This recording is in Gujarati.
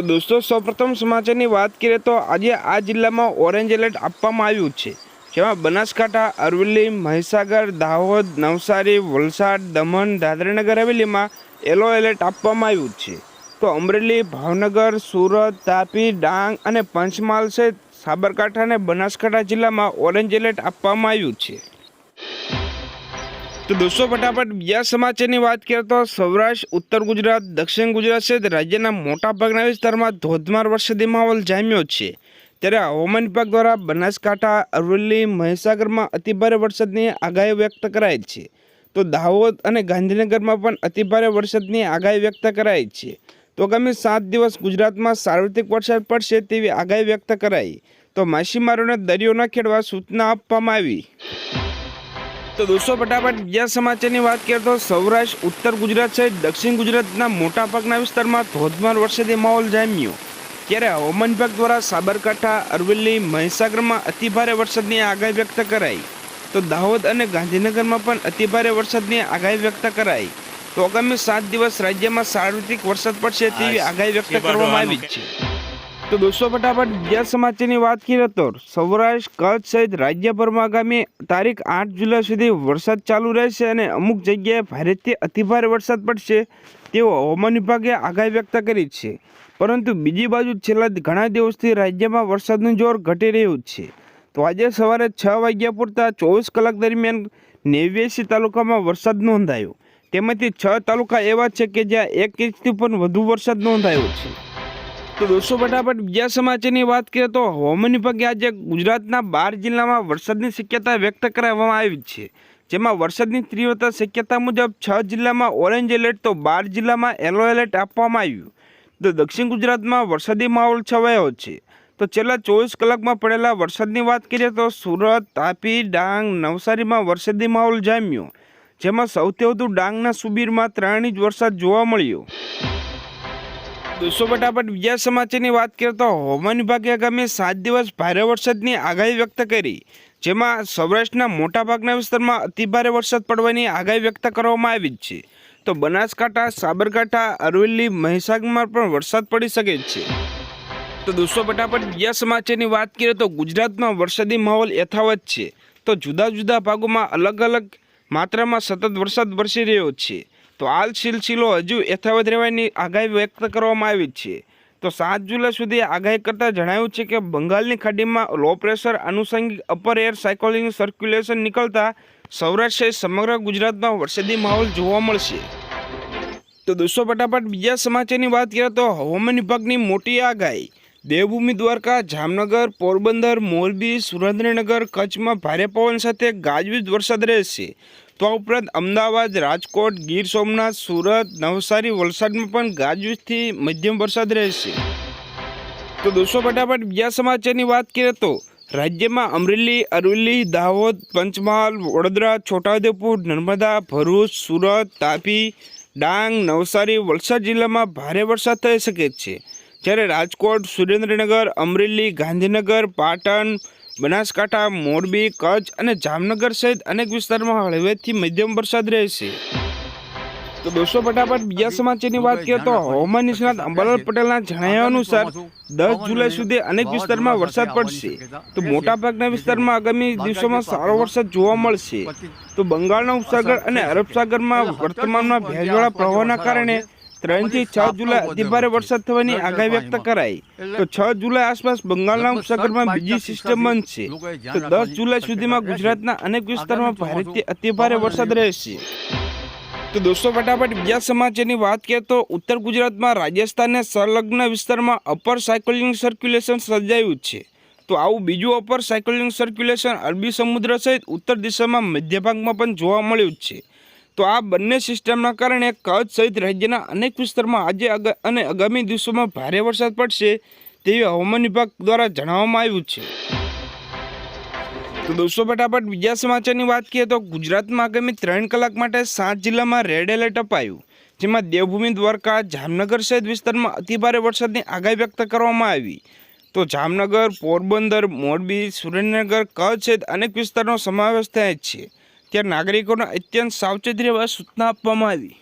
તો દોસ્તો, સૌપ્રથમ સમાચારની વાત કરીએ તો આજે આ જિલ્લામાં ઓરેન્જ એલર્ટ આપવામાં આવ્યું છે. જેમાં બનાસકાંઠા, અરવલ્લી, મહીસાગર, દાહોદ, નવસારી, વલસાડ, દમણ, દાદરાનગર હવેલીમાં યલો એલર્ટ આપવામાં આવ્યું છે. તો અમરેલી, ભાવનગર, સુરત, તાપી, ડાંગ અને પંચમહાલ સહિત સાબરકાંઠા અને બનાસકાંઠા જિલ્લામાં ઓરેન્જ એલર્ટ આપવામાં આવ્યું છે. તો દોસ્તો, ફટાફટ બીજા સમાચારની વાત કરીએ તો સૌરાષ્ટ્ર, ઉત્તર ગુજરાત, દક્ષિણ ગુજરાત સહિત રાજ્યના મોટાભાગના વિસ્તારમાં ધોધમાર વરસાદી માહોલ જામ્યો છે. ત્યારે હવામાન વિભાગ દ્વારા બનાસકાંઠા, અરવલ્લી, મહીસાગરમાં અતિભારે વરસાદની આગાહી વ્યક્ત કરાઈ છે. તો દાહોદ અને ગાંધીનગરમાં પણ અતિભારે વરસાદની આગાહી વ્યક્ત કરાઈ છે. તો આગામી સાત દિવસ ગુજરાતમાં સાર્વત્રિક વરસાદ પડશે તેવી આગાહી વ્યક્ત કરાઈ. તો માછીમારોને દરિયો ન ખેડવા સૂચના આપવામાં આવી. તો દોસ્તો ફટાફટ બીજા સમાચારની વાત કરીએ તો સૌરાષ્ટ્ર ઉત્તર ગુજરાત સહિત દક્ષિણ ગુજરાતના મોટાભાગના વિસ્તારમાં ધોધમાર વરસાદી માહોલ જામ્યો. ત્યારે હવામાન વિભાગ દ્વારા સાબરકાંઠા અરવલ્લી મહીસાગરમાં અતિભારે વરસાદની આગાહી વ્યક્ત કરાઈ. તો દાહોદ અને ગાંધીનગરમાં પણ અતિભારે વરસાદની આગાહી વ્યક્ત કરાઈ. તો આગામી સાત દિવસ રાજ્યમાં સાર્વત્રિક વરસાદ પડશે તેવી આગાહી વ્યક્ત કરવામાં આવી છે. તો દોસ્તો, ફટાફટ બીજા સમાચારની વાત કરીએ તો સૌરાષ્ટ્ર, કચ્છ સહિત રાજ્યભરમાં આગામી તારીખ આઠ જુલાઈ સુધી વરસાદ ચાલુ રહેશે અને અમુક જગ્યાએ ભારેથી અતિભારે વરસાદ પડશે તેવો હવામાન વિભાગે આગાહી વ્યક્ત કરી છે. પરંતુ બીજી બાજુ છેલ્લા ઘણા દિવસથી રાજ્યમાં વરસાદનું જોર ઘટી રહ્યું છે. તો આજે સવારે છ વાગ્યા પૂરતા ચોવીસ કલાક દરમિયાન નેવ્યાસી તાલુકામાં વરસાદ નોંધાયો. તેમાંથી છ તાલુકા એવા છે કે જ્યાં એક ઇંચથી પણ વધુ વરસાદ નોંધાયો છે. તો દોસ્તો ફટાફટ બીજા સમાચારની વાત કરીએ તો હવામાન વિભાગે આજે ગુજરાતના બાર જિલ્લામાં વરસાદની શક્યતા વ્યક્ત કરવામાં આવી છે, જેમાં વરસાદની તીવ્રતા શક્યતા મુજબ છ જિલ્લામાં ઓરેન્જ એલર્ટ તો બાર જિલ્લામાં યલો એલર્ટ આપવામાં આવ્યું. તો દક્ષિણ ગુજરાતમાં વરસાદી માહોલ છવાયો છે. તો છેલ્લા ચોવીસ કલાકમાં પડેલા વરસાદની વાત કરીએ તો સુરત, તાપી, ડાંગ, નવસારીમાં વરસાદી માહોલ જામ્યો, જેમાં સૌથી વધુ ડાંગના સુબીરમાં ત્રણ ઇંચ વરસાદ જોવા મળ્યો. દોસ્તો ફટાફટ બીજા સમાચારની વાત કરીએ તો હવામાન વિભાગે આગામી સાત દિવસ ભારે વરસાદની આગાહી વ્યક્ત કરી, જેમાં સૌરાષ્ટ્રના મોટાભાગના વિસ્તારમાં અતિભારે વરસાદ પડવાની આગાહી વ્યક્ત કરવામાં આવી છે. તો બનાસકાંઠા, સાબરકાંઠા, અરવલ્લી, મહીસાગરમાં પણ વરસાદ પડી શકે છે. તો દોસ્તો ફટાફટ બીજા સમાચારની વાત કરીએ તો ગુજરાતમાં વરસાદી માહોલ યથાવત છે. તો જુદા જુદા ભાગોમાં અલગ અલગ માત્રામાં સતત વરસાદ વરસી રહ્યો છે. તો હાલ સિલસિલો હજુ યથાવત રહેવાની આગાહી વ્યક્ત કરવામાં આવી છે. તો સાત જુલાઈ સુધી આગાહી કરતાં જણાવ્યું છે કે બંગાળની ખાડીમાં લો પ્રેશર આનુષંગિક અપર એર સાયકોલિંગ સર્ક્યુલેશન નીકળતા સૌરાષ્ટ્ર સમગ્ર ગુજરાતમાં વરસાદી માહોલ જોવા મળશે. તો દોસ્તો, ફટાફટ બીજા સમાચારની વાત કરીએ તો હવામાન વિભાગની મોટી આગાહી. દેવભૂમિ દ્વારકા, જામનગર, પોરબંદર, મોરબી, સુરેન્દ્રનગર કચ્છમાં ભારે પવન સાથે ગાજવીજ વરસાદ રહેશે. તો ઉપરાંત અમદાવાદ, રાજકોટ, ગીર સોમનાથ, સુરત, નવસારી, વલસાડમાં પણ ગાજવીજથી મધ્યમ વરસાદ રહેશે. તો દોસ્તો, ફટાફટ બીજા સમાચારની વાત કરીએ તો રાજ્યમાં અમરેલી, અરવલ્લી, દાહોદ, પંચમહાલ, વડોદરા, છોટાઉદેપુર, નર્મદા, ભરૂચ, સુરત, તાપી, ડાંગ, નવસારી, વલસાડ જિલ્લામાં ભારે વરસાદ થઈ શકે છે. જ્યારે રાજકોટ, સુરેન્દ્રનગર, અમરેલી, ગાંધીનગર, પાટણ બનાસકાંઠા, મોરબી, કચ્છ અને જામનગર સહિત અનેક વિસ્તારમાં હળવેથી મધ્યમ વરસાદ રહેશે. તો દોસ્તો, ફટાફટ બીજા સમાચારની વાત કરીએ તો હવામાન નિષ્ણાત અંબાલાલ પટેલના જણાવ્યા અનુસાર દસ જુલાઈ સુધી અનેક વિસ્તારમાં વરસાદ પડશે. તો મોટાભાગના વિસ્તારમાં આગામી દિવસોમાં સારો વરસાદ જોવા મળશે. તો બંગાળના ઉપસાગર અને અરબ સાગરમાં વર્તમાનમાં ભેજવાળા પ્રવાહના કારણે ત્રણથી છ જુલાઈ અતિભારે વરસાદ થવાની આગાહી વ્યક્ત કરાઈ. તો છ જુલાઈ આસપાસ બંગાળના ઉપસાગરમાં બીજી સિસ્ટમ બનશે તો દસ જુલાઈ સુધીમાં ગુજરાતના અનેક વિસ્તારમાં ભારેથી અતિભારે વરસાદ રહેશે. તો દોસ્તો ફટાફટ બીજા સમાચારની વાત કરીએ તો ઉત્તર ગુજરાતમાં રાજસ્થાનને સંલગ્ન વિસ્તારમાં અપર સાયકલિંગ સર્ક્યુલેશન સર્જાયું છે. તો આવું બીજું અપર સાયકલિંગ સર્ક્યુલેશન અરબી સમુદ્ર સહિત ઉત્તર દિશામાં મધ્ય ભાગમાં પણ જોવા મળ્યું છે. તો આ બંને સિસ્ટમના કારણે કચ્છ સહિત રાજ્યના અનેક વિસ્તારમાં આજે અને આગામી દિવસોમાં ભારે વરસાદ પડશે તેવી હવામાન વિભાગ દ્વારા જણાવવામાં આવ્યું છે. તો દોસ્તો, ફટાફટ બીજા સમાચારની વાત કરીએ તો ગુજરાતમાં આગામી ત્રણ કલાક માટે સાત જિલ્લામાં રેડ એલર્ટ અપાયું, જેમાં દેવભૂમિ, દ્વારકા, જામનગર સહિત વિસ્તારમાં અતિભારે વરસાદની આગાહી વ્યક્ત કરવામાં આવી. તો જામનગર, પોરબંદર, મોરબી, સુરેન્દ્રનગર, કચ્છ સહિત અનેક વિસ્તારનો સમાવેશ થાય છે. ત્યાં નાગરિકોને અત્યંત સાવચેતી રહેવા સૂચના આપવામાં આવી.